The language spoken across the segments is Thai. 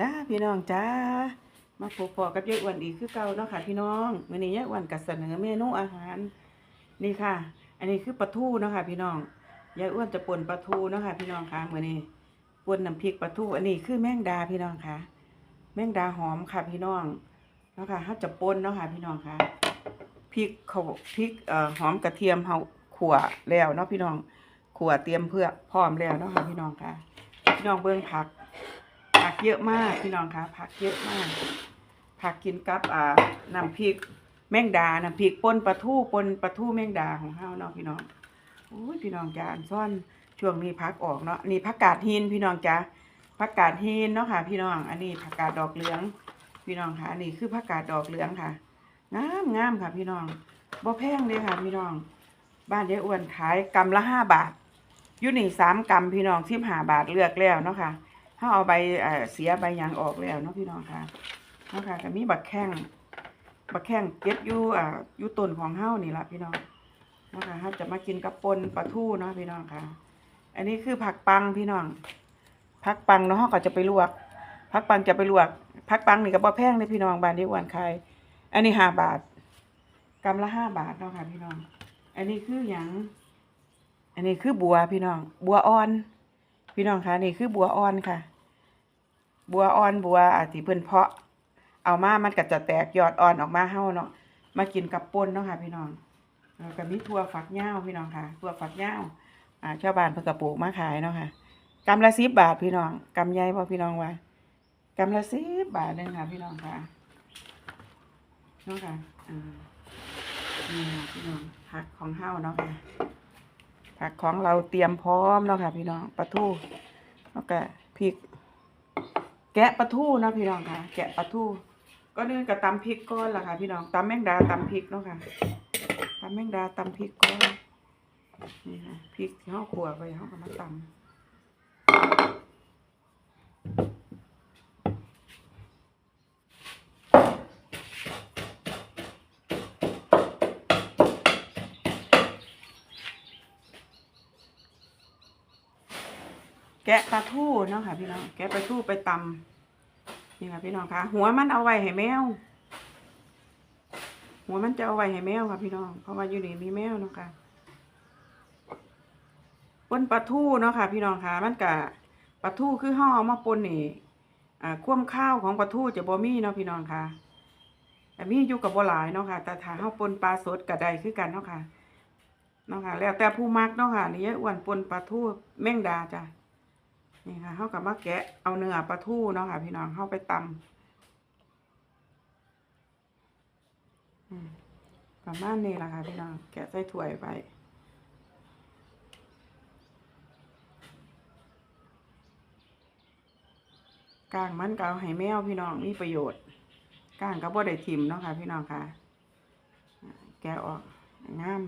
จ้าพี่น้องจ้ามาพบพอกับยายอ้วนอีกคือเก่าเนาะค่ะ พี่น้องวันนี้ยายอ้วนก็เสนอเมนูอาหารนี่ค่ะ อันนี้คือปลาทูเนาะค่ะ พี่น้องยายอ้วนจะป่นปลาทูเนาะค่ะ พี่น้องค่ะมื้อนี้ป่นน้ำพริกปลาทูอันนี้คือแมงดาพี่น้องค่ะ แมงดาหอมค่ะพี่น้องเนาะค่ะเฮาจะป่นเนาะค่ะพี่น้องค่ะพริกเขาพริกเอ่อหอมกระเทียมเฮาขั่วแล้วเนาะพี่น้องขั่วเตรียมเพื่อพร้อมแล้วเนาะค่ะพี่น้องค่ะ พี่น้องเบิ่งผัก ผักเยอะมากพี่น้องคะผักเยอะมาก ผักกินกับอ่าน้ำพริกแมงดาน้ำพริกป่นปลาทูป่นปลาทูแมงดาของเฮาเนาะพี่น้องโอ้ยพี่น้องจ้าอันซ่อนช่วงนี้พักออกเนาะนี่ผักกาดหินพี่น้องจ้าผักกาดหินเนาะค่ะ พี่น้อง อันนี้ผักกาดดอกเหลือง พี่น้องค่ะอันนี้คือผักกาดดอกเหลืองค่ะงามงามค่ะ พี่น้องบ่แพงเลยค่ะ พี่น้อง บ้านยายอ้วนขายกำละห้าบาทยู่นี่สามกำพี่น้องสิบห้าบาทเลือกแล้วเนาะค่ะ ถ้าเอาใบเสียใบยางออกแล้วเนาะพี่น้องค่ะเนาะค่ะก็มีบักแข้งบักแข้งเก็บอยู่อ่าอยู่ต้นของเฮานี่ละพี่น้องเนาะค่ะเฮาจะมากินกับปนปลาทูเนาะพี่น้องค่ะ อันนี้คือผักปังพี่น้องผักปังเนาะเฮาก็จะไปลวกผักปังจะไปลวกผักปังนี่ก็บ่แพงเลยพี่น้องบ้านที่อ้วันขายอันนี้ห้าบาทกำละห้าบาทเนาะค่ะพี่น้อง อันนี้คือหยังอันนี้คือบัวพี่น้อง บัวอ่อน พี่น้องคะนี่คือบัวอ่อนค่ะ บัวอ่อนบัวอาที่เพิ่นเพาะ เอามามันก็จะแตกยอดอ่อนออกมาเฮาเนาะมากินกับป่นเนาะค่ะ พี่น้องแล้วก็มีถั่วฝักยาวพี่น้องค่ะถั่วฝักยาวอ่าชาวบ้านเพิ่นก็ปลูกมาขายเนาะค่ะกำละ10บบาทพี่น้องกำใหญ่บ่พี่น้องว่ากำละ10บบาทนึงค่ะ พี่น้องค่ะเนาะค่ะอ่านี่ค่ะพี่น้องผักของเฮาเนาะค่ะผักของเราเตรียมพร้อมแล้วค่ะ พี่น้องปลาทูแล้วก็พริก แกะปลาทูนะพี่น้องค่ะ แกะปลาทูก็นึ่งกับตำพริกก้อนล่ะค่ะ พี่น้องตำแมงดาตำพริกเนาะค่ะตำแมงดาตำพริกก้อนนี่ค่ะพริกที่ห้าขัวไปห้าก็มาตำ แกะปลาทูเนาะค่ะพี่น้อง แกะปลาทูไปตำนี่ค่ะพี่น้องค่ะ หัวมันเอาไว้ให้แมว หัวมันจะเอาไว้ให้แมวค่ะพี่น้อง เพราะว่าอยู่นี่มีแมวเนาะค่ะปนปลาทูเนาะค่ะ พี่น้องค่ะ มันกะปลาทูคือห่อเอามาปนนี่อ่าควมข้าวของปลาทูจะบ่มีเนาะพี่น้องค่ะแต่มีอยู่กับบ่หลายเนาะค่ะ แต่ถ้าเฮาปนปลาสดก็ได้คือกันเนาะค่ะเนาะค่ะ แล้วแต่ผู้มักเนาะค่ะนี่ยอ้วนปนปลาทูแมงดาจ้ะ นี่ค่ะเฮากับมาแกะเอาเนื้อปลาทูเนาะค่ะพี่น้องเฮาไปตำประมาณนี้ละค่ะพี่น้องแกะใส่ถ้วยไปก้างมันก็เอาให้แมวพี่น้องมีประโยชน์ก้างก็บ่ได้ทิมเนาะค่ะพี่น้องค่ะ แกะออกงาม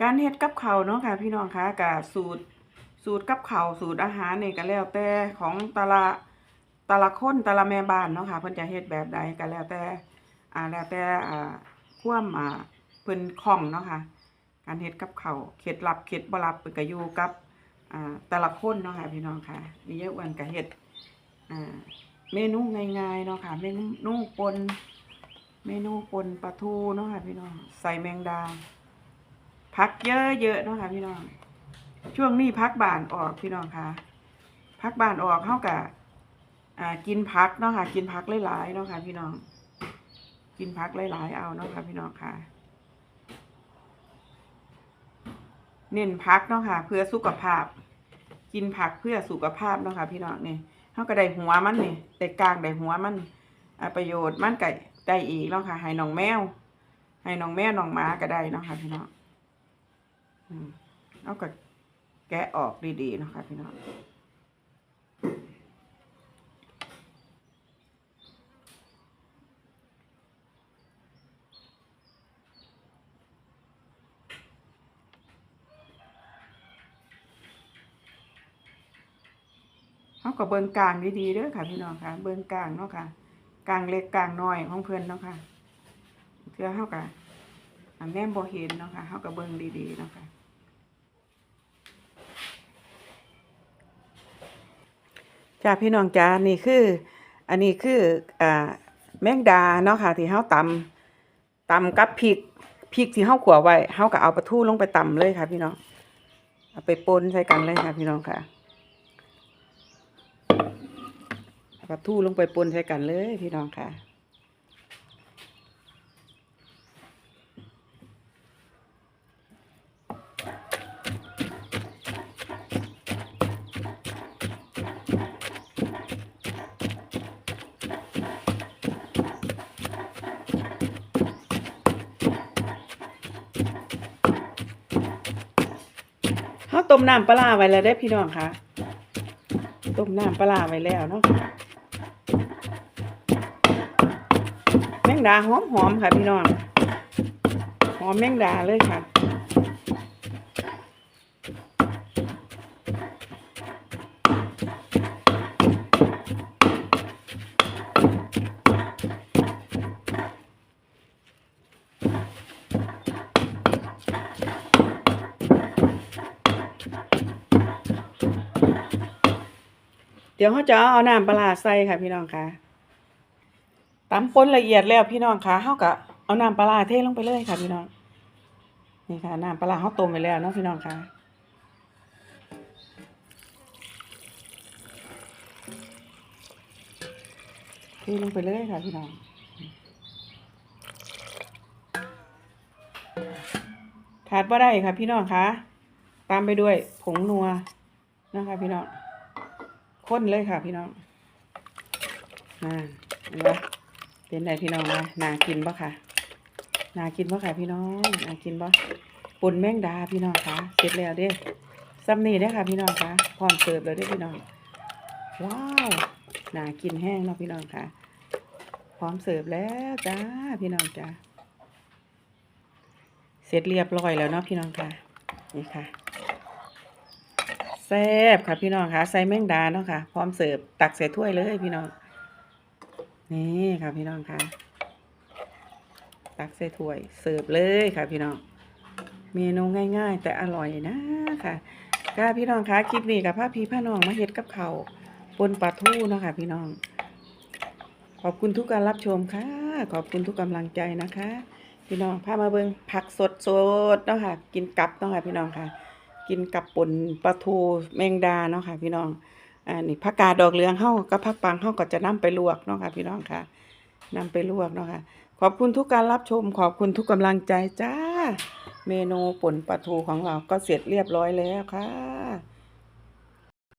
การเฮ็ดกับเขาเนาะค่ะ พี่น้องคะกับสูตรสูตรกับเขาสูตรอาหารนี่ก็แล้วแต่ของต่ละต่ละคนต่ละแม่บ้านเนาะค่ะเพิ่นจะเฮ็ดแบบใดก็แล้วแต่อ่าแล้วแต่อ่าความอ่าเพิ่นคล่องเนาะค่ะการเฮ็ดกับเขาเคล็ดลับเคล็ดบ่ลับเพิ่นก็อยู่กับอ่าแต่ละคนเนาะค่ะพี่น้องค่ะนี่ยายอ้วนก็เฮ็ดอ่าเมนูง่ายๆเนาะค่ะเมนูปนเมนูปนปลาทูเนาะค่ะพี่น้องใส่แมงดา พักเยอะๆเนาะค่ะพี่น้อง ช่วงนี้พักบานออกพี่น้องค่ะ พักบานออกเข้ากับกินพักเนาะค่ะ กินพักหลายๆเนาะค่ะ พี่น้อง กินพักหลายๆเอาเนาะค่ะ พี่น้องค่ะ เน้นพักเนาะค่ะ เพื่อสุขภาพ กินผักเพื่อสุขภาพเนาะค่ะ พี่น้องเนี่ยเขาก็ได้หัวมันเนี่ยได้กลางได้หัวมันประโยชน์มันไก็ได้อีกเนาะค่ะให้น้องแมวให้น้องแมวน้องหมาก็ได้เนาะค่ะพี่น้อง เอากับแกะออกดีๆนะคะพี่น้องเอากับเบิงกลางดีๆด้วยค่ะพี่น้องค่ะ เบิงกลางเนาะค่ะกลางเล็กกลางน้อยของเพื่อนเนาะค่ะเพื่อเขากับแนมบ่เห็นเนาะค่ะเขากับเบิงดีๆเนาะค่ะ จ้าพี่น้องจ้านี่คือ อันนี้คืออ่าแมงดาเนาะค่ะที่เฮาตำตำกับพริกพริกที่เฮาขัวไว้เฮาก็เอาปลาทูลงไปตำเลยค่ะ พี่น้องเอาไปปนใส่กันเลยค่ะพี่น้องค่ะปลาทูลงไปปนใส่กันเลยพี่น้องค่ะ เขาต้มน้ำปลาไว้แล้วได้พี่น้องคะต้มน้ำปลาไว้แล้วเนาะแมงดาหอมหอมๆค่ะพี่น้อง หอมแมงดาเลยค่ะ ดี๋ยวเขาจะเอาน้ำปลาใส่ค่ะ พี่น้องค่ะตำป่นละเอียดแล้วพี่น้องค่ะเขาก็เอาน้ำปลาเทลงไปเลยค่ะ พี่น้อง นี่ค่ะน้ำปลาร้าเขาต้มไปแล้วเนาะพี่น้องค่ะเทลงไปเลยค่ะพี่น้องขาดว่าได้ค่ะ พี่น้องค่ะตามไปด้วยผงนัวนะคะพี่น้อง ข้นเลยค่ะพี่น้องน่าเห็นปะเป็นไรพี่น้องนะน่ากินปะค่ะน่ากินปะค่ะพี่น้องน่ากินปะปุ่นแมงดาพี่น้องคะเสร็จแล้วเด้ซัมนี่เด้ค่ะพี่น้องคะพร้อมเสิร์ฟแล้วเด้พี่น้อง ว้าวน่ากินแห้งเนาะพี่น้องคะพร้อมเสิร์ฟแล้วจ้าพี่น้องจ้าเสร็จเรียบร้อยแล้วเนาะพี่น้องคะนี่ค่ะ แซ่บค่ะพี่น้องค่ะใส่แมงดาเนาะค่ะ พร้อมเสิร์ฟตักใส่ถ้วยเลยพี่น้อง นี่ค่ะพี่น้องค่ะ ตักใส่ถ้วยเสิร์ฟเลยค่ะพี่น้อง เมนูง่ายๆ แต่อร่อยนะค่ะก็พี่น้องคะคลิปนี้กับพ่อพี่พ่อน้องมาเฮ็ดกับเขาปนปลาทูเนาะค่ะพี่น้อง ขอบคุณทุกการรับชมค่ะ ขอบคุณทุกกำลังใจนะคะ พี่น้องพามาเบิ่งผักสดๆเนาะค่ะ กินกับเนาะค่ะพี่น้องค่ะ กินกับป่นปลาทูแมงดาเนาะค่ะ พี่น้องอ่านี่ผักกาดดอกเหลืองเฮากับผักปังเฮาก็จะนํไปลวกเนาะค่ะพี่น้องค่ะนำไปลวกเนาะค่ะ ขอบคุณทุกการรับชม ขอบคุณทุกกำลังใจจ้า เมนูป่นปลาทูของเราก็เสร็จเรียบร้อยแล้วค่ะ